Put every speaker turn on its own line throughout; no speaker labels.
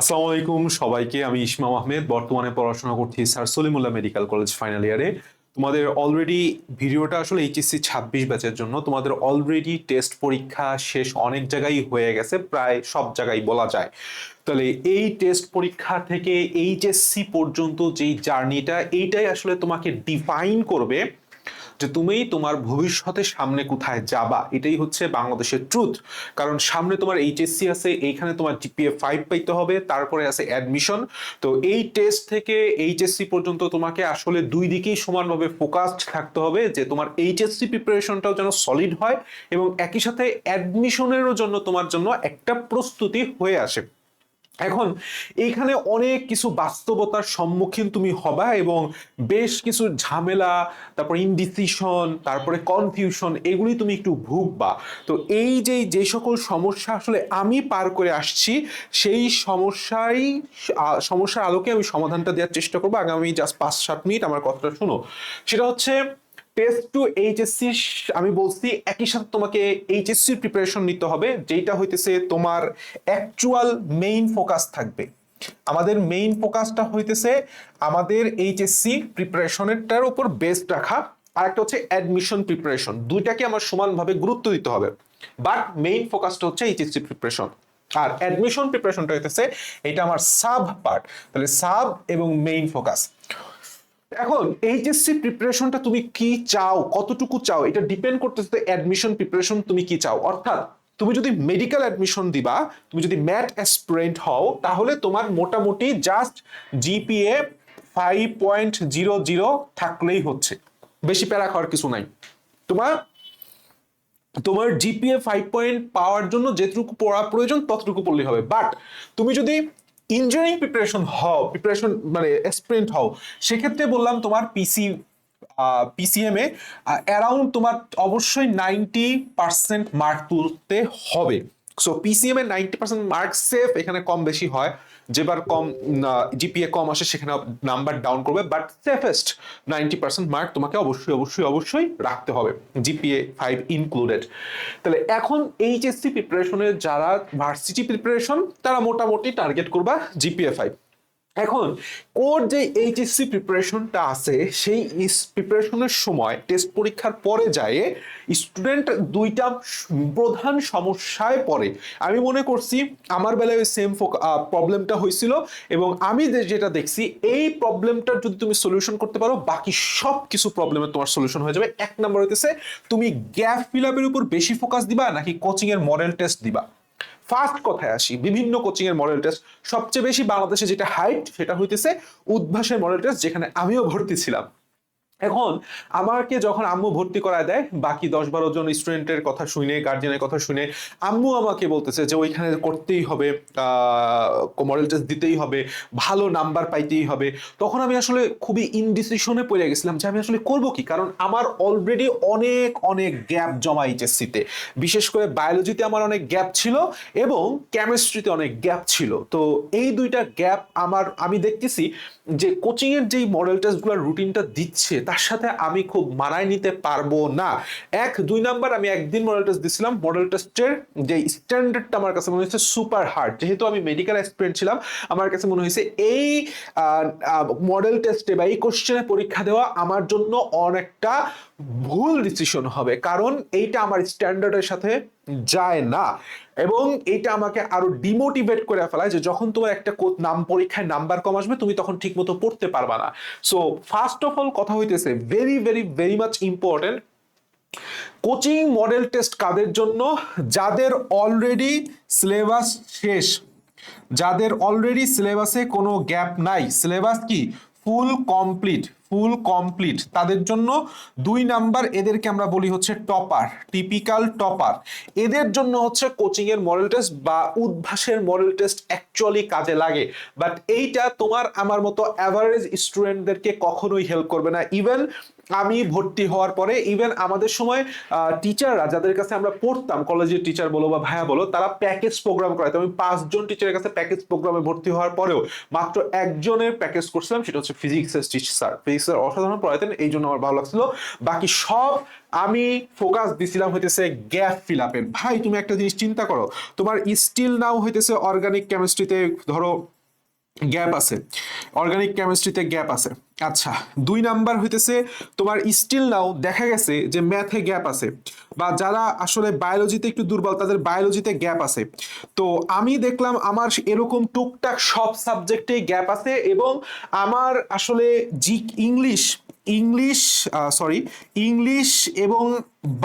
আসসালামু আলাইকুম সবাইকে। আমি ইসমাম আহমেদ, বর্তমানে পড়াশোনা করছি sir Salimullah medical college final ইয়ারে। তোমাদের অলরেডি ভিডিওটা আসলে এইচএসসি ছাব্বিশ ব্যাচের জন্য। তোমাদের অলরেডি টেস্ট পরীক্ষা শেষ অনেক জায়গায় হয়ে গেছে, প্রায় সব জায়গায় বলা যায়। তাহলে এই টেস্ট পরীক্ষা থেকে এইচএসসি পর্যন্ত যেই জার্নিটা এইটাই আসলে তোমাকে ডিফাইন করবে যে তুমি তোমার ভবিষ্যতে সামনে কোথায় যাবা, এটাই হচ্ছে বাংলাদেশের ট্রুথ কারণ সামনে তোমার এইচএসসি আছে, এইখানে তোমার জিপিএ ফাইভ পাইতে হবে, তারপরে আছে অ্যাডমিশন তো এই টেস্ট থেকে এইচএসসি পর্যন্ত তোমাকে আসলে দুই দিকেই সমানভাবে ফোকাসড থাকতে হবে, যে তোমার এইচএসসি প্রিপারেশনটাও যেন সলিড হয় এবং একই সাথে অ্যাডমিশনেরও জন্য তোমার জন্য একটা প্রস্তুতি হয়ে আসে। এখন এইখানে অনেক কিছু বাস্তবতার সম্মুখীন তুমি হবা এবং বেশ কিছু ঝামেলা, তারপর ইনডিসিশন তারপরে কনফিউশন এগুলি তুমি একটু ভুগবা। তো এই যে যে সকল সমস্যা আসলে আমি পার করে আসছি, সেই সমস্যাই সমস্যার আলোকে আমি সমাধানটা দেওয়ার চেষ্টা করব। আগামী জাস্ট পাঁচ সাত মিনিট আমার কথাটা শোনো। সেটা হচ্ছে টেস্ট টু এইচএসসি আমি বলছি একই সাথে তোমাকে এইচএসসি প্রিপারেশন নিতে হবে যেটা হইতেছে তোমার অ্যাকচুয়াল মেইন ফোকাস থাকবে। আমাদের মেইন ফোকাসটা হইতেছে আমাদের এইচএসসি প্রিপারেশনেরটার উপর বেস্ট রাখা, আর একটা হচ্ছে অ্যাডমিশন প্রিপারেশন দুইটাকে আমার সমানভাবে গুরুত্ব দিতে হবে। বাট মেইন ফোকাসটা হচ্ছে এইচএসসি প্রিপারেশন আর অ্যাডমিশন প্রিপারেশনটা হইতেছে, এটা আমার সাব পার্ট তাহলে সাব এবং মেইন ফোকাস এখন এইচএসসি প্রিপারেশনটা তুমি কি চাও? কতটুকু চাও? এটা ডিপেন্ড করতেছে অ্যাডমিশন প্রিপারেশন তুমি কি চাও? অর্থাৎ তুমি যদি মেডিকেল অ্যাডমিশন দিবা, তুমি যদি ম্যাট অ্যাসপিরেন্ট হও, তাহলে তোমার মোটামুটি just GPA five point zero zero থাকলেই হচ্ছে। বেশি প্যারা খাওয়ার কিছু নাই। তোমার তোমার জিপিএ ফাইভ পয়েন্ট পাওয়ার জন্য যেটুকু পড়া প্রয়োজন, ততটুকু পড়লেই হবে। বাট তুমি যদি ইঞ্জিনিয়ারিং প্রিপারেশন হও প্রিপারেশন মানে এক্সপিরিয়েন্ট হও। সেক্ষেত্রে বললাম তোমার পিসি পিসিএমে অ্যারাউন্ড তোমার অবশ্যই নাইনটি পার্সেন্ট মার্ক তুলতে হবে। সো পিসিএম এর নাইনটি পার্সেন্ট মার্ক সেফ এখানে কম বেশি হয়। যেবার কম জিপিএ কম আসে, সেখানে নাম্বার ডাউন করবে but safest ninety percent mark তোমাকে অবশ্যই অবশ্যই অবশ্যই রাখতে হবে জিপিএ ফাইভ ইনক্লুডেড তাহলে এখন এইচএসসি প্রিপারেশনের যারা ভার্সিটি প্রিপারেশন তারা মোটামুটি টার্গেট করবা জিপিএ ফাইভ এখন ওর যে এইচএসসি প্রিপারেশনটা আছে, সেই প্রিপারেশনের সময় টেস্ট পরীক্ষার পরে যায় স্টুডেন্ট দুইটা প্রধান সমস্যায় পড়ে। আমি মনে করছি, আমার বেলায় ওই সেম প্রবলেমটা হয়েছিল এবং আমি যেটা দেখছি, এই প্রবলেমটার যদি তুমি সলিউশন করতে পারো, বাকি সব কিছু প্রবলেমের তোমার সলিউশন হয়ে যাবে। এক নম্বর হইতেছে, তুমি গ্যাপ ফিল আপের উপর বেশি ফোকাস দিবা নাকি কোচিং এর মডেল টেস্ট দিবা? ফার্স্ট কথায় আসি, বিভিন্ন কোচিং এর মডেল টেস্ট সবচেয়ে বেশি বাংলাদেশে যেটা হাইট সেটা হইতেছে উদ্ভাসের মডেল টেস্ট যেখানে আমিও ভর্তি ছিলাম। এখন আমাকে যখন আম্মু ভর্তি করায় দেয়, বাকি দশ বারো জন স্টুডেন্টের কথা শুনে গার্জিয়ানের কথা শুনে, আম্মু আমাকে বলতেছে যে ওইখানে করতেই হবে মডেল টেস্ট দিতেই হবে, ভালো নাম্বার পাইতেই হবে। তখন আমি আসলে খুবই ইনডিসিশনে পড়ে গেছিলাম যে আমি আসলে করব কি? কারণ আমার অলরেডি অনেক অনেক গ্যাপ জমা এইচএসসিতে বিশেষ করে বায়োলজিতে আমার অনেক গ্যাপ ছিল এবং কেমিস্ট্রিতে অনেক গ্যাপ ছিল। তো এই দুইটা গ্যাপ আমার, আমি দেখতেছি যে কোচিংয়ের যেই মডেল টেস্টগুলোর রুটিনটা দিচ্ছে তার সাথে আমি খুব মানায় নিতে পারব না। এক, দুই নাম্বার আমি একদিন মডেল টেস্ট দিছিলাম। মডেল টেস্টের যে স্ট্যান্ডার্ডটা আমার কাছে মনে হয়েছে সুপার হার্ড যেহেতু আমি মেডিকেল এক্সপিরিয়েন্স ছিলাম, আমার কাছে মনে হয়েছে এই মডেল টেস্টে বা এই কোশ্চেনে পরীক্ষা দেওয়া আমার জন্য অনেকটা ভুল ডিসিশন হবে। কারণ এইটা আমার স্ট্যান্ডার্ডের সাথে যায় না। এবং এটা আমাকে আরও ডিমোটিভেট করে ফেলায় যে যখন তোমার একটা নাম পরীক্ষায় নাম্বার কম আসবে, তুমি তখন ঠিক মতো পড়তে পারবা না। সো ফার্স্ট অফ অল কথা হইতেছে very very very much important coaching model test কাদের জন্য? যাদের অলরেডি সিলেবাস শেষ, যাদের অলরেডি সিলেবাসে কোনো গ্যাপ নাই সিলেবাস কি? ফুল কমপ্লিট ফুল কমপ্লিট তাদের জন্য দুই নাম্বার এদেরকে আমরা বলি হচ্ছে টপার টিপিক্যাল টপার। এদের জন্য হচ্ছে কোচিং এর মডেল টেস্ট বা উদ্ভাসের মডেল টেস্ট অ্যাকচুয়ালি কাজে লাগে। বাট এইটা তোমার আমার মতো অ্যাভারেজ স্টুডেন্টদেরকে কখনোই হেল্প করবে না। ইভেন আমি ভর্তি হওয়ার পরে ইভেন আমাদের সময় টিচাররা যাদের কাছে আমরা পড়তাম কলেজের টিচার বলো বা ভাইয়া বলো, তারা প্যাকেজ প্রোগ্রাম করাইতো। আমি পাঁচজন টিচারের কাছে প্যাকেজ প্রোগ্রামে ভর্তি হওয়ার পরেও মাত্র একজনের প্যাকেজ করছিলাম, সেটা হচ্ছে ফিজিক্সের টিচার স্যার অসাধারণ পড়াইতেন, এই জন্য আমার ভালো লাগছিল। বাকি সব আমি ফোকাস দিছিলাম হইতেছে গ্যাপ ফিল আপের ভাই, তুমি একটা জিনিস চিন্তা করো, তোমার স্টিল নাও হইতেছে অর্গানিক কেমিস্ট্রিতে ধরো গ্যাপ আছে। অর্গানিক কেমিস্ট্রিতে গ্যাপ আছে। আচ্ছা দুই নাম্বার হইতেছে তোমার স্টিল নাও দেখা গেছে যে ম্যাথে গ্যাপ আছে বা যারা আসলে বায়োলজিতে একটু দুর্বল তাদের বায়োলজিতে গ্যাপ আছে। তো আমি দেখলাম আমার এরকম টুকটাক সব সাবজেক্টে গ্যাপ আছে এবং আমার আসলে জি ইংলিশ ইংলিশ সরি ইংলিশ এবং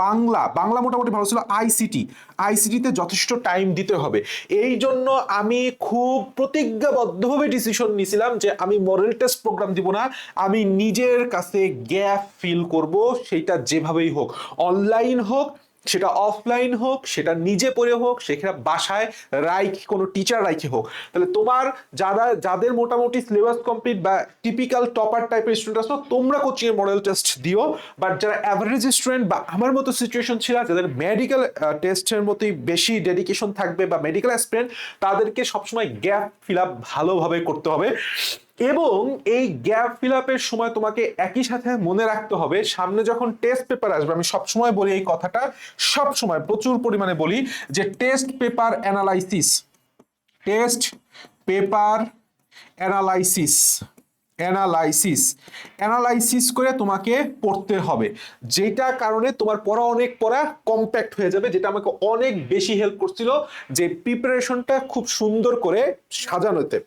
বাংলা বাংলা মোটামুটি ভালো ছিল আইসিটি আইসিটিতে যথেষ্ট টাইম দিতে হবে। এই জন্য আমি খুব প্রতিজ্ঞাবদ্ধভাবে ডিসিশন নিয়েছিলাম যে আমি মরেল টেস্ট প্রোগ্রাম দিব না, আমি নিজের কাছে গ্যাপ ফিল করব, সেটা যেভাবেই হোক অনলাইন হোক সেটা অফলাইন হোক, সেটা নিজে পড়ে হোক, সেখানে বাসায় রাইখ, কোনো টিচার রাইখে হোক। তাহলে তোমার যারা, যাদের মোটামুটি সিলেবাস কমপ্লিট বা টিপিক্যাল টপার টাইপের স্টুডেন্ট আসো তোমরা কোচিং এর মডেল টেস্ট দিও। বাট যারা অ্যাভারেজ স্টুডেন্ট বা আমার মতো সিচুয়েশন ছিল, যাদের মেডিকেল টেস্টের মতোই বেশি ডেডিকেশন থাকবে বা মেডিকেল অ্যাসপিরেন্ট তাদেরকে সবসময় গ্যাপ ফিল আপ ভালোভাবে করতে হবে। এবং এই গ্যাপ ফিল আপের সময় তোমাকে একই সাথে মনে রাখতে হবে। সামনে যখন টেস্ট পেপার আসবে, আমি সবসময় বলি এই কথাটা সব সময় প্রচুর পরিমাণে বলি যে test paper analysis test paper analysis analysis. Analysis করে তোমাকে পড়তে হবে। যেটা কারণে তোমার পড়া অনেক পড়া কম্প্যাক্ট হয়ে যাবে, যেটা আমাকে অনেক বেশি হেল্প করছিল যে প্রিপারেশনটা খুব সুন্দর করে সাজানোতে।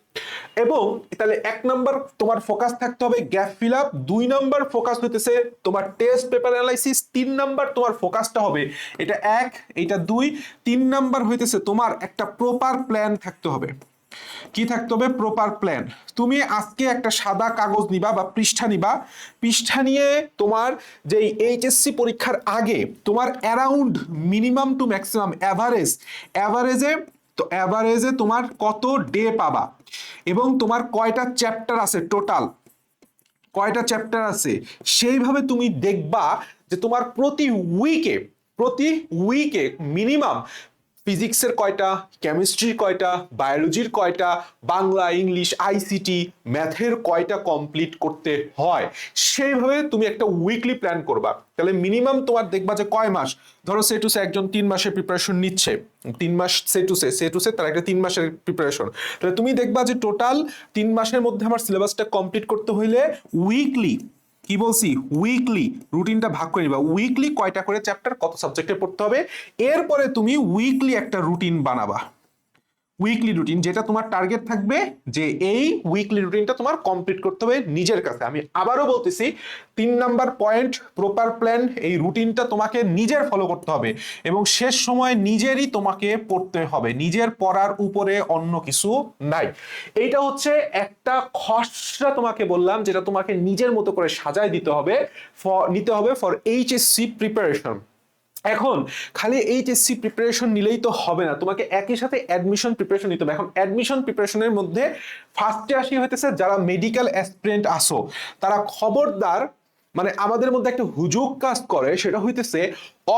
এবং তাহলে এক নাম্বার তোমার ফোকাস থাকতে হবে গ্যাপ ফিল আপ দুই নাম্বার ফোকাস হইতেছে তোমার টেস্ট পেপার অ্যানালাইসিস তিন নাম্বার তোমার ফোকাসটা হবে এটা এক, এটা দুই, তিন নাম্বার হইতেছে তোমার একটা প্রপার প্ল্যান থাকতে হবে। কি থাকতে হবে? প্রপার প্ল্যান তুমি আজকে একটা সাদা কাগজ নিবা বা পৃষ্ঠা নিবা। পৃষ্ঠা নিয়ে তোমার যে এইচএসসি পরীক্ষার আগে তোমার around minimum to maximum average অ্যাভারেজে তো অ্যাভারেজে তোমার কত ডে পাবা? এবং তোমার কয়টা চ্যাপ্টার আছে টোটাল কয়টা চ্যাপ্টার আছে? সেইভাবে তুমি দেখবা যে তোমার প্রতি উইকে প্রতি উইকে মিনিমাম ফিজিক্সের কয়টা, কেমিস্ট্রির কয়টা, বায়োলজির কয়টা, বাংলা, ইংলিশ, আইসিটি, ম্যাথের কয়টা কমপ্লিট করতে হয়? সেইভাবে তুমি একটা উইকলি প্ল্যান করবা। তাহলে মিনিমাম তোমার দেখবা যে কয় মাস? ধরো সে টু সে একজন তিন মাসের প্রিপারেশন নিচ্ছে। তিন মাস সে to say say to say তার একটা তিন মাসের প্রিপারেশন তাহলে তুমি দেখবা যে টোটাল তিন মাসের মধ্যে আমার সিলেবাসটা কমপ্লিট করতে হইলে উইকলি কি বলছি? উইকলি রুটিনটা ভাগ করে নিবা। উইকলি কয়টা করে? চ্যাপ্টার কত সাবজেক্টে পড়তে হবে? এরপরে তুমি উইকলি একটা রুটিন বানাবা। উইকলি রুটিন যেটা তোমার টার্গেট থাকবে যে এই উইকলি রুটিনটা তোমার কমপ্লিট করতে হবে নিজের কাছে। আমি আবারও বলতেছি, তিন নাম্বার পয়েন্ট প্রপার প্ল্যান এই রুটিনটা তোমাকে নিজের ফলো করতে হবে এবং শেষ সময় নিজেরই তোমাকে পড়তে হবে, নিজের পড়ার উপরে অন্য কিছু নাই। এইটা হচ্ছে একটা খসড়া তোমাকে বললাম, যেটা তোমাকে নিজের মতো করে সাজায় দিতে হবে নিতে হবে ফর এইচএসসি প্রিপারেশন এখন খালি এইচএসসি প্রিপারেশন নিলেই তো হবে না, তোমাকে একই সাথে অ্যাডমিশন প্রিপারেশন নিতে হবে। এখন অ্যাডমিশন প্রিপারেশনের মধ্যে ফার্স্টে আসি হইতেছে যারা মেডিকেল অ্যাসপিরেন্ট আসো তারা খবরদার মানে আমাদের মধ্যে একটা হুজুক কাজ করে, সেটা হইতেছে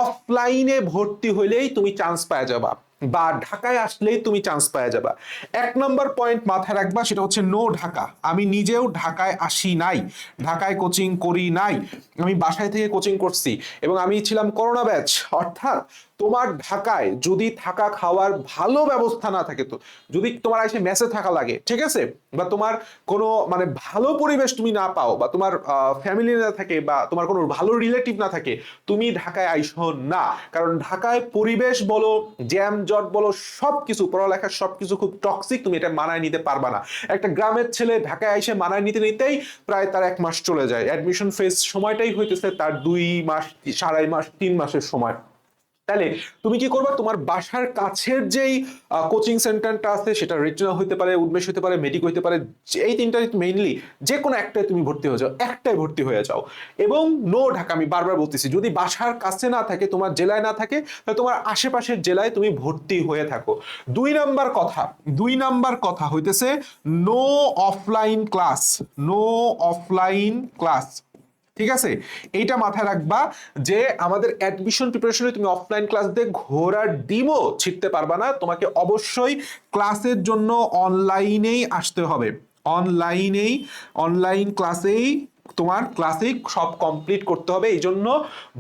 অফলাইনে ভর্তি হইলেই তুমি চান্স পাওয়া যাবা। বা ঢাকায় আসলেই তুমি চান্স পাওয়া যাবা। এক নম্বর পয়েন্ট মাথায় রাখবা, সেটা হচ্ছে নো ঢাকা। আমি নিজেও ঢাকায় আসি নাই, ঢাকায় কোচিং করি নাই। আমি বাসায় থেকে কোচিং করছি এবং আমি ছিলাম করোনা ব্যাচ অর্থাৎ তোমার ঢাকায় যদি থাকা খাওয়ার ভালো ব্যবস্থা না থাকে তো, যদি তোমার এসে মেসে থাকা লাগে, ঠিক আছে? বা তোমার কোনো মানে ভালো পরিবেশ তুমি না পাও, বা তোমার ফ্যামিলি না থাকে, বা তোমার কোনো ভালো রিলেটিভ না থাকে, তুমি ঢাকায় আইসো না। কারণ ঢাকায় পরিবেশ বলো জ্যাম জট বলো সব কিছু পড়ালেখার সব কিছু খুব টক্সিক তুমি এটা মানায় নিতে পারবা না। একটা গ্রামের ছেলে ঢাকায় এসে মানায় নিতে নিতেই প্রায় তার এক মাস চলে যায়। অ্যাডমিশন ফেস সময়টাই হইতেছে তার দুই মাস সাড়াই মাস, তিন মাসের সময়। তাহলে তুমি কি করবা? তোমার বাসার কাছের যেই কোচিং সেন্টারটা আছে, সেটা রেটিনা হতে পারে উন্মেষ হতে পারে মেডিক হতে পারে এই তিনটা মেইনলি যে কোনো একটাই তুমি ভর্তি হয়ে যাও, একটাই ভর্তি হয়ে যাও। এবং নো ঢাকা, আমি বারবার বলতেছি, যদি বাসার কাছে না থাকে, তোমার জেলায় না থাকে, তাহলে তোমার আশেপাশের জেলায় তুমি ভর্তি হয়ে থাকো। দুই নাম্বার কথা, দুই নাম্বার কথা হইতেছে no offline class no offline class ঠিক আছে? এইটা মাথায় রাখবা যে আমাদের অ্যাডমিশন প্রিপারেশনে তুমি অফলাইন ক্লাস দিয়ে ঘোরার ডিমও ছিটতে পারবা না। তোমাকে অবশ্যই ক্লাসের জন্য অনলাইনেই আসতে হবে। অনলাইনেই অনলাইন ক্লাসেই তোমার ক্লাসেই সব কমপ্লিট করতে হবে। এই জন্য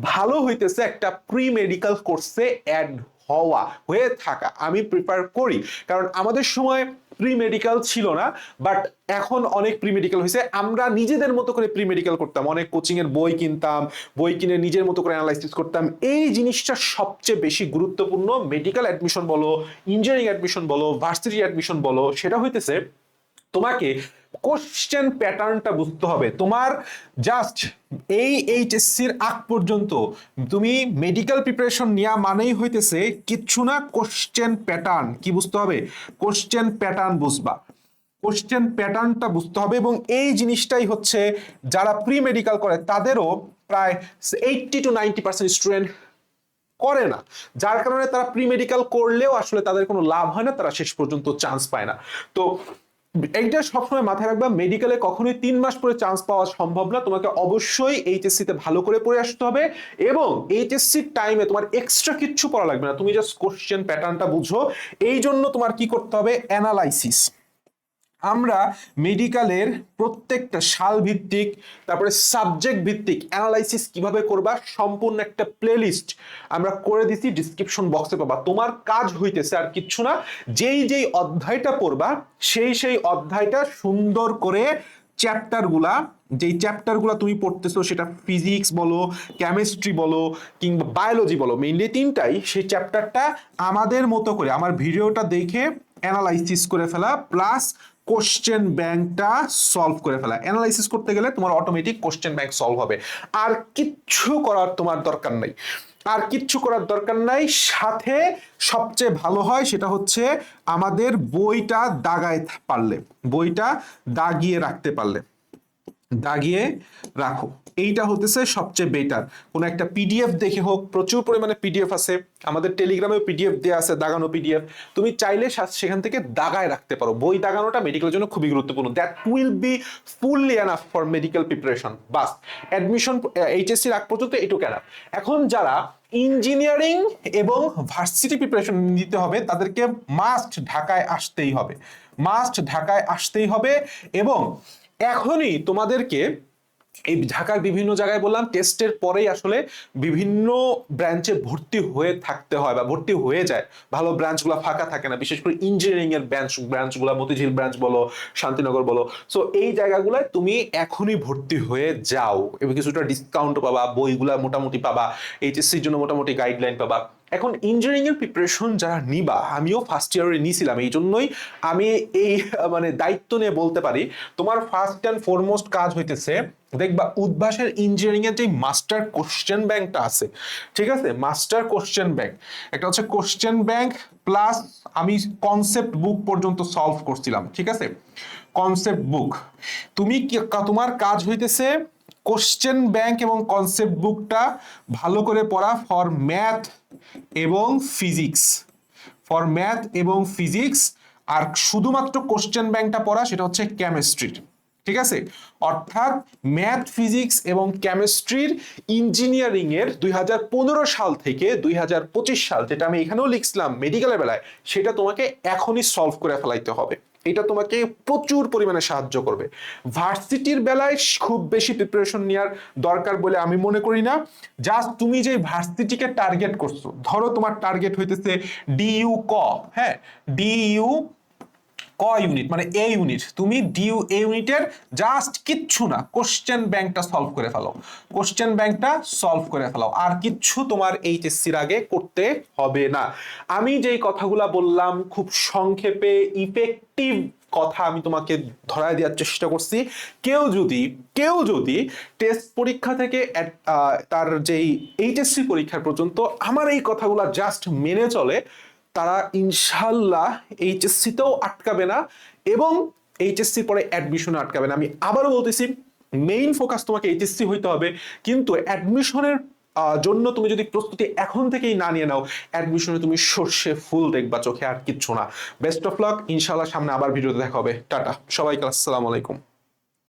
ভালো হইতেছে একটা প্রি মেডিকেল কোর্সে অ্যাড হওয়া, হয়ে থাকা, আমি প্রিফার করি। কারণ আমাদের সময় প্রি মেডিকেল ছিল না বাট এখন অনেক প্রি মেডিকেল হয়েছে। আমরা নিজেদের মতো করে প্রি মেডিকেল করতাম। অনেক কোচিংয়ের বই কিনতাম, বই কিনে নিজের মতো করে অ্যানালাইসিস করতাম। এই জিনিসটা সবচেয়ে বেশি গুরুত্বপূর্ণ। মেডিকেল অ্যাডমিশন বলো ইঞ্জিনিয়ারিং অ্যাডমিশন বলো ভার্সিটি অ্যাডমিশন বলো, সেটা হইতেছে তোমাকে কোশ্চেন প্যাটার্নটা বুঝতে হবে। তোমার জাস্ট এই এইচএসসির আগ পর্যন্ত তুমি মেডিকেল প্রিপারেশন নেওয়া মানেই হইতেছে কিচ্ছু না কোশ্চেন প্যাটার্ন কি বুঝতে হবে? কোশ্চেন প্যাটার্ন বুঝবা। কোশ্চেন প্যাটার্নটা বুঝতে হবে এবং এই জিনিসটাই হচ্ছে যারা প্রি মেডিকেল করে, তাদেরও প্রায় eighty to ninety percent student করে না। যার কারণে তারা প্রি মেডিকেল করলেও আসলে তাদের কোনো লাভ হয় না, তারা শেষ পর্যন্ত চান্স পায় না। তো এইটা সবসময় মাথায় রাখবা মেডিকেলে কখনোই তিন মাস পরে চান্স পাওয়া সম্ভব না। তোমাকে অবশ্যই এইচএসসি তে ভালো করে পড়ে আসতে হবে এবং এইচএসসির টাইমে তোমার এক্সট্রা কিচ্ছু পড়া লাগবে না। তুমি জাস্ট কোশ্চেন প্যাটার্নটা বুঝো। এই জন্য তোমার কি করতে হবে? অ্যানালাইসিস আমরা মেডিকেলের প্রত্যেকটা সাল ভিত্তিক তারপরে সাবজেক্ট ভিত্তিক অ্যানালাইসিস কীভাবে করবা, সম্পূর্ণ একটা প্লেলিস্ট আমরা করে দিছি ডিসক্রিপশন বক্সে পাবা। তোমার কাজ হইতেছে আর কিচ্ছু না, যেই যেই অধ্যায়টা পড়বা, সেই সেই অধ্যায়টা সুন্দর করে চ্যাপ্টারগুলা যেই চ্যাপ্টারগুলো তুমি পড়তেছো, সেটা ফিজিক্স বলো কেমিস্ট্রি বলো, কিংবা বায়োলজি বলো মেইনলি তিনটাই, সেই চ্যাপ্টারটা আমাদের মতো করে, আমার ভিডিওটা দেখে অ্যানালাইসিস করে ফেলা প্লাস কোশ্চেন ব্যাংকটা সলভ করে ফেলা। অ্যানালাইসিস করতে গেলে তোমার অটোমেটিক কোশ্চেন ব্যাংক সলভ হবে। আর কিচ্ছু করার তোমার দরকার নাই। আর কিচ্ছু করার দরকার নাই। সাথে সবচেয়ে ভালো হয় সেটা হচ্ছে আমাদের বইটা দাগায় পারলে। বইটা দাগিয়ে রাখতে পারলে। দাগিয়ে রাখো। এইটা হতেছে সবচেয়ে বেটার কোন একটা পিডিএফ দেখে হোক, প্রচুর পরিমাণে পিডিএফ আছে। আমাদের টেলিগ্রামেও পিডিএফ দেওয়া আছে, দাগানো পিডিএফ তুমি চাইলে সেখান থেকে দাগায় রাখতে পারো। বই দাগানোটা মেডিকেলের জন্য খুবই গুরুত্বপূর্ণ। That will be fully enough for medical preparation bus. Admission এইচএসসির আগ পর্যন্ত এটুকু এনাফ এখন যারা ইঞ্জিনিয়ারিং এবং ভার্সিটি প্রিপারেশন নিতে হবে, তাদেরকে মাস্ট ঢাকায় আসতেই হবে। মাস্ট ঢাকায় আসতেই হবে এবং এখনই তোমাদেরকে এই ঢাকার বিভিন্ন জায়গায় বললাম টেস্টের পরেই আসলে বিভিন্ন ব্রাঞ্চে ভর্তি হয়ে থাকতে হয় বা ভর্তি হয়ে যায়। ভালো ব্রাঞ্চগুলো ফাঁকা থাকে না, বিশেষ করে ইঞ্জিনিয়ারিং এর ব্রাঞ্চ ব্রাঞ্চগুলো মতিঝিল ব্রাঞ্চ বলো, শান্তিনগর বলো। সো এই জায়গাগুলোয় তুমি এখনই ভর্তি হয়ে যাও। এবং কিছুটা ডিসকাউন্ট পাবা, বইগুলা মোটামুটি পাবা এইচএসসির জন্য মোটামুটি গাইডলাইন পাবা। এখন ইঞ্জিনিয়ারিং এর প্রিপারেশন যারা নিবা, আমিও ফার্স্ট ইয়ারে নিয়েছিলাম এই জন্যই আমি এই মানে দায়িত্ব নিয়ে বলতে পারি। তোমার ফার্স্ট অ্যান্ড ফরমোস্ট কাজ হইতেছে, দেখবা উদ্ভাসের ইঞ্জিনিয়ারিং এর যে মাস্টার কোশ্চেন ব্যাংকটা আছে, ঠিক আছে? মাস্টার কোশ্চেন ব্যাংক একটা হচ্ছে কোশ্চেন ব্যাংক প্লাস আমি কনসেপ্ট বুক পর্যন্ত সলভ করছিলাম, ঠিক আছে? কনসেপ্ট বুক তুমি তোমার কাজ হইতেছে কোশ্চেন ব্যাংক এবং কনসেপ্ট বুকটা ভালো করে পড়া ফর ম্যাথ এবং ফিজিক্স ফর ম্যাথ এবং ফিজিক্স আর শুধুমাত্র কোশ্চেন ব্যাংকটা পড়া, সেটা হচ্ছে কেমিস্ট্রির ঠিক আছে? অর্থাৎ ম্যাথ ফিজিক্স এবং কেমিস্ট্রির ইঞ্জিনিয়ারিং এর দুই হাজার পনেরো সাল থেকে দুই হাজার পঁচিশ সাল, যেটা আমি এখানেও লিখছিলাম মেডিকেলের বেলায়, সেটা তোমাকে এখনই সলভ করে ফেলাইতে হবে। এটা তোমাকে প্রচুর পরিমাণে সাহায্য করবে। ভার্সিটির বেলায় খুব বেশি প্রিপারেশন নেওয়ার দরকার বলে আমি মনে করি না। জাস্ট তুমি যে ভার্সিটিকে টার্গেট করছ, ধরো তোমার টার্গেট হইতেছে ডিইউ ক হ্যাঁ? ডিইউ ক ইউনিট মানে এ ইউনিট তুমি ডিউ এ ইউনিটের জাস্ট কিচ্ছু না কোশ্চেন ব্যাংকটা সলভ করে ফেলো। কোশ্চেন ব্যাংকটা সলভ করে ফেলো। আর কিচ্ছু তোমার এইচএসসির আগে করতে হবে না। আমি যেই কথাগুলা বললাম, খুব সংক্ষেপে ইফেক্টিভ কথা আমি তোমাকে ধরায় দেওয়ার চেষ্টা করছি। কেউ যদি কেউ যদি টেস্ট পরীক্ষা থেকে তার যেই এইচএসসি পরীক্ষার পর্যন্ত আমার এই কথাগুলা জাস্ট মেনে চলে তারা ইনশাল্লাহ এইচএসসিতেও আটকাবে না এবং এইচএসসি পরে অ্যাডমিশনে আটকাবে না। আমি আবারও বলতেছি মেইন ফোকাস তোমাকে এইচএসসি হইতে হবে। কিন্তু অ্যাডমিশনের জন্য তুমি যদি প্রস্তুতি এখন থেকেই না নিয়ে নাও অ্যাডমিশনে তুমি সর্ষে ফুল দেখবা চোখে আর কিচ্ছু না। বেস্ট অফ লাক ইনশাল্লাহ সামনে আবার ভিডিওতে দেখা হবে। টাটা, সবাইকে আসসালামু আলাইকুম।